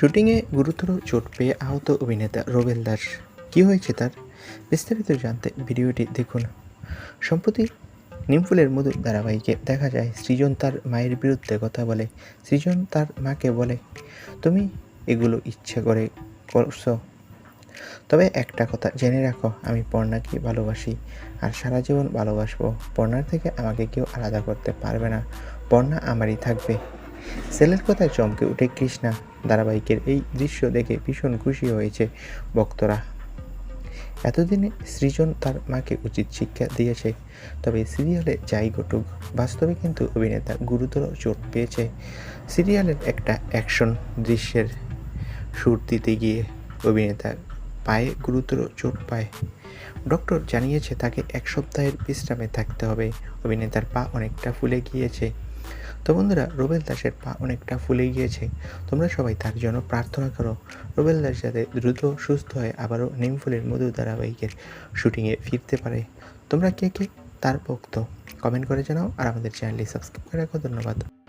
শুটিংয়ে গুরুতর চোট পেয়ে আহত অভিনেতা রবেল দাস। কী হয়েছে তার? বিস্তারিত জানতে ভিডিওটি দেখুন। সম্প্রতি নিমফুলের মধু ধারাবাহিকে দেখা যায়, সৃজন তার মায়ের বিরুদ্ধে কথা বলে। সৃজন তার মাকে বলে, তুমি এগুলো ইচ্ছে করে করছ। তবে একটা কথা জেনে রাখো, আমি পর্ণাকে ভালোবাসি আর সারা জীবন ভালোবাসবো। পর্ণার থেকে আমাকে কেউ আলাদা করতে পারবে না। পর্ণা আমারই থাকবে। সেলের কথায় চমকে উঠে কৃষ্ণা। ধারাবাহিকের এই দৃশ্য দেখে ভীষণ খুশি হয়েছে ভক্তরা। এতদিনে সৃজন তার মাকে উচিত শিক্ষা দিয়েছে, তবে সিরিয়ালে যাই ঘটুক, বাস্তবে কিন্তু অভিনেতা গুরুতর চোট পেয়েছে। সিরিয়ালের একটা অ্যাকশন দৃশ্যের সুর দিতে গিয়ে অভিনেতা পায়ে গুরুতর চোট পায়। ডক্টর জানিয়েছে, তাকে এক সপ্তাহের বিশ্রামে থাকতে হবে। অভিনেতার পা অনেকটা ফুলে গিয়েছে। তো বন্ধুরা, রুবেল দাসের পা অনেকটা ফুলে গিয়েছে। তোমরা সবাই তার জন্য প্রার্থনা করো। রুবেল দাস যাতে দ্রুত সুস্থ হয়ে, আবারও নিমফুলের মধু ধারাবাহিকের শুটিংয়ে ফিরতে পারে। তোমরা কে কে? তার ভক্ত। কমেন্ট করে জানাও, আর আমাদের চ্যানেলটি সাবস্ক্রাইব করে রাখো। ধন্যবাদ।